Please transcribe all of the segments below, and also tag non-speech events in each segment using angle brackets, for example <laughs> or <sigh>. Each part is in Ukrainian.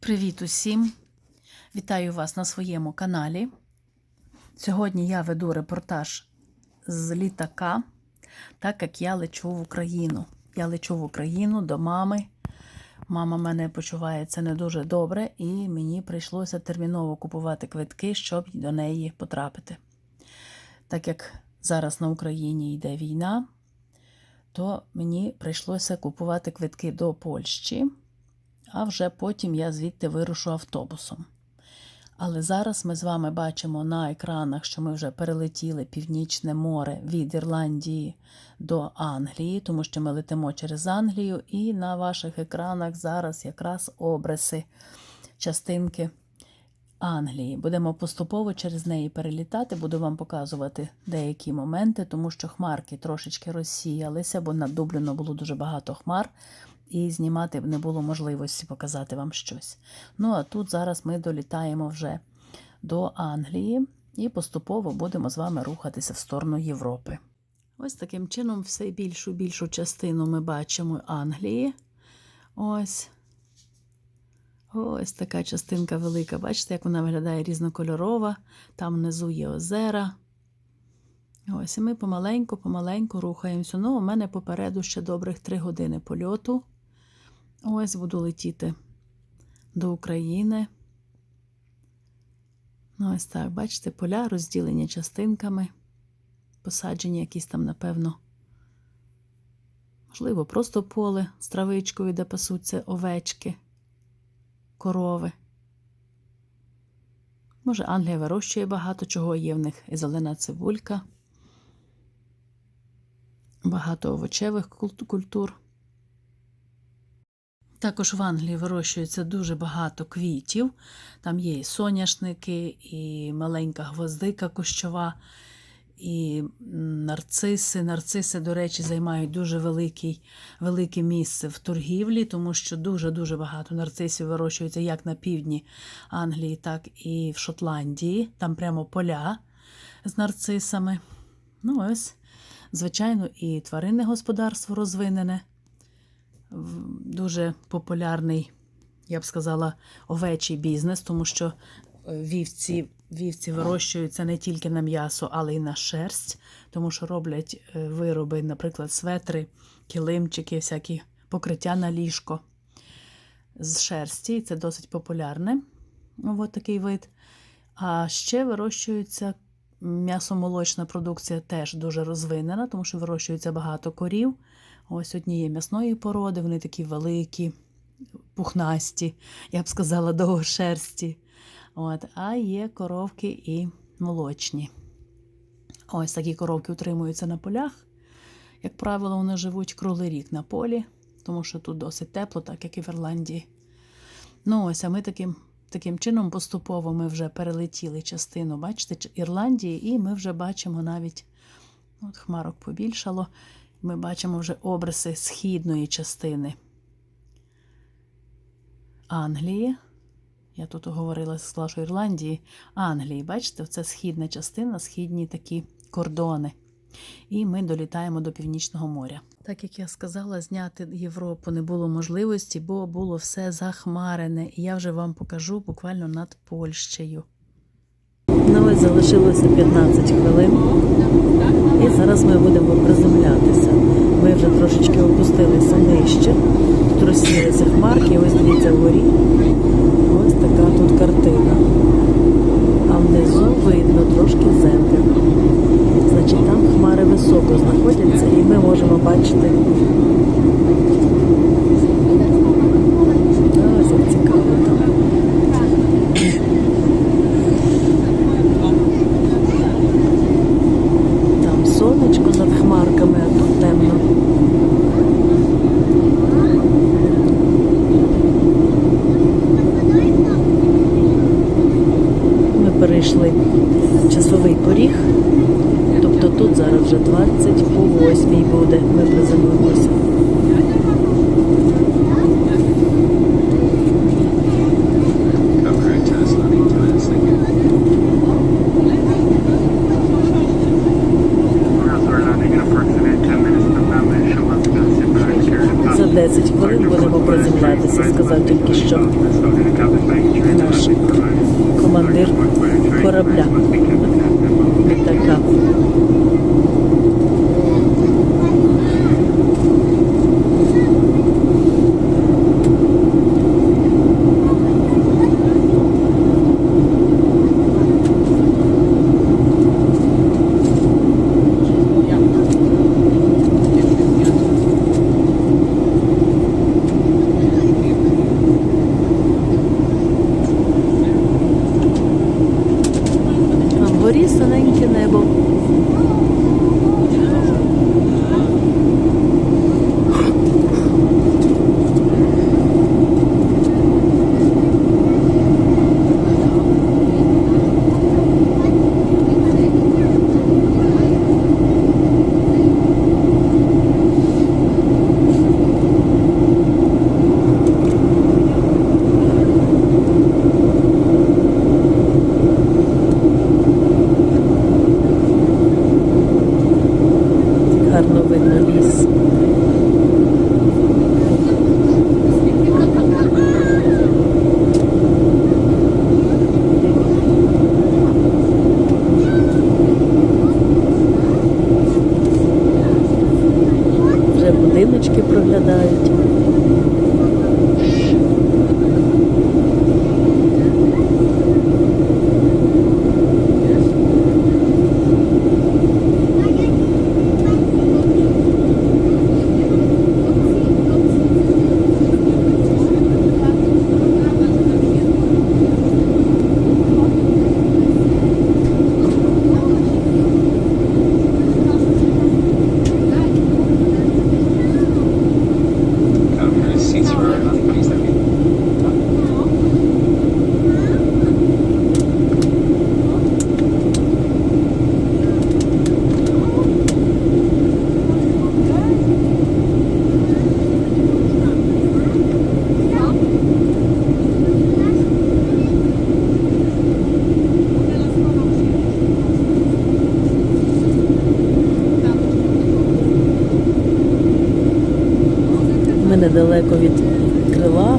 Привіт усім! Вітаю вас на своєму каналі. Сьогодні я веду репортаж з літака, так як я лечу в Україну. Я лечу в Україну до мами. Мама мене почувається не дуже добре, і мені прийшлося терміново купувати квитки, щоб до неї потрапити. Так як зараз на Україні йде війна, то мені прийшлося купувати квитки до Польщі а вже потім я звідти вирушу автобусом. Але зараз ми з вами бачимо на екранах, що ми вже перелетіли Північне море від Ірландії до Англії, тому що ми летимо через Англію, і на ваших екранах зараз якраз обриси частинки Англії. Будемо поступово через неї перелітати, буду вам показувати деякі моменти, тому що хмарки трошечки розсіялися, бо над Дубліно було дуже багато хмар і знімати не було можливості показати вам щось. Ну а тут зараз ми долітаємо вже до Англії і поступово будемо з вами рухатися в сторону Європи. Ось таким чином, все більшу більшу частину ми бачимо Англії. Ось. Ось така частинка велика. Бачите, як вона виглядає різнокольорова. Там внизу є озера. Ось, і ми помаленьку, помаленьку рухаємося. Ну, у мене попереду ще добрих три години польоту. Ось буду летіти до України. Ну, ось так, бачите, поля розділені частинками, посаджені якісь там, напевно, можливо, просто поле з травичкою, де пасуться овечки, корови. Може, Англія вирощує багато чого, є в них і зелена цибулька, багато овочевих культур. Також в Англії вирощується дуже багато квітів. Там є і соняшники, і маленька гвоздика кущова, і нарциси. Нарциси, до речі, займають дуже великий, велике місце в торгівлі, тому що дуже-дуже багато нарцисів вирощується як на півдні Англії, так і в Шотландії. Там прямо поля з нарцисами. Ну, ось, звичайно, і тваринне господарство розвинене дуже популярний, я б сказала, овечий бізнес, тому що е, вівці вівці вирощуються не тільки на м'ясо, але й на шерсть, тому що роблять е, вироби, наприклад, светри, килимчики, всякі покриття на ліжко з шерсті. Це досить популярне от такий вид. А ще вирощується м'ясомолочна продукція теж дуже розвинена, тому що вирощується багато корів. Ось однієї м'ясної породи, вони такі великі, пухнасті, я б сказала, <laughs> довгошерсті. От, А є коровки і молочні. Ось такі коровки утримуються на полях. Як правило, вони живуть круглий рік на полі, тому що тут досить тепло, так як і в Ірландії. Ну, ось, а ми таким таким чином поступово ми вже перелетіли частину, бачите, Ірландії, і ми вже бачимо навіть от хмарок побільшало ми бачимо вже обриси східної частини Англії. Я тут говорила з Клашу Ірландії, Англії. Бачите, це східна частина, східні такі кордони. І ми долітаємо до Північного моря. Так як я сказала, зняти Європу не було можливості, бо було все захмарене. І я вже вам покажу буквально над Польщею. Залишилося 15 хвилин. І зараз ми будемо приземлятися. Ми вже трошечки опустилися нижче. Тут розсілися хмарки, ось дивіться вгорі. Ось така тут картина. А внизу видно трошки землю. Значить, там хмари високо знаходяться і ми можемо бачити. Ось як цікаво там. Там сонечко над хмарками, а тут темно. Ми перейшли часовий поріг, тобто тут зараз вже 20 по 8 буде, ми приземлимося. Okay, Tesla, We're landing in approximately 10 minutes from now, and she'll have to sit back here. За 10 хвилин будемо приземлятися, сказав тільки що Наш командир корабля Ми недалеко від крила.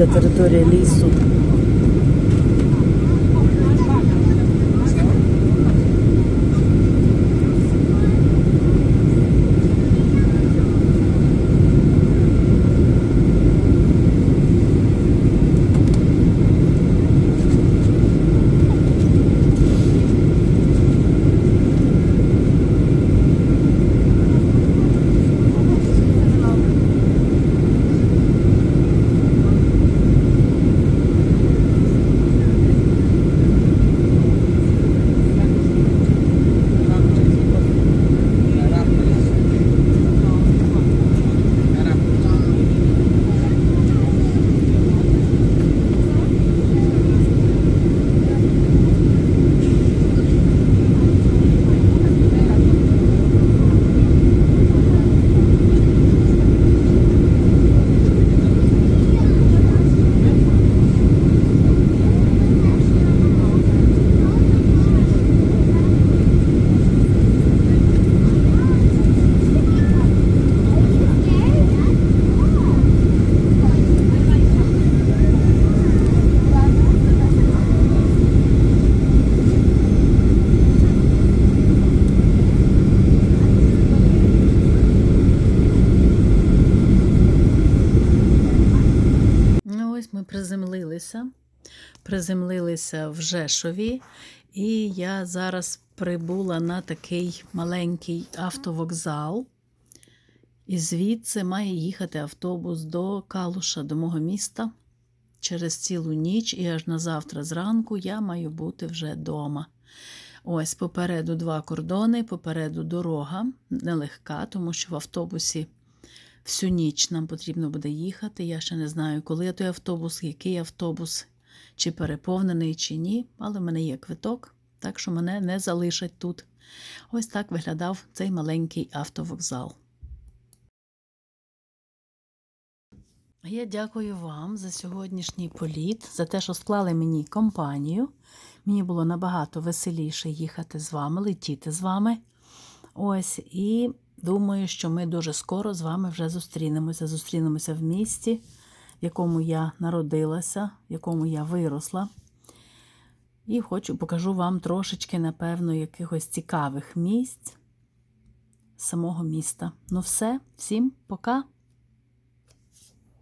Велика територія приземлилися. Приземлилися в Жешові, і я зараз прибула на такий маленький автовокзал. І звідси має їхати автобус до Калуша, до мого міста. Через цілу ніч, і аж на завтра зранку я маю бути вже вдома. Ось попереду два кордони, попереду дорога нелегка, тому що в автобусі всю ніч нам потрібно буде їхати. Я ще не знаю, коли той автобус, який автобус, чи переповнений, чи ні, але в мене є квиток, так що мене не залишать тут. Ось так виглядав цей маленький автовокзал. Я дякую вам за сьогоднішній політ, за те, що склали мені компанію. Мені було набагато веселіше їхати з вами, летіти з вами. Ось, і думаю, що ми дуже скоро з вами вже зустрінемося. Зустрінемося в місті, в якому я народилася, в якому я виросла. І хочу покажу вам трошечки, напевно, якихось цікавих місць самого міста. Ну все, всім пока!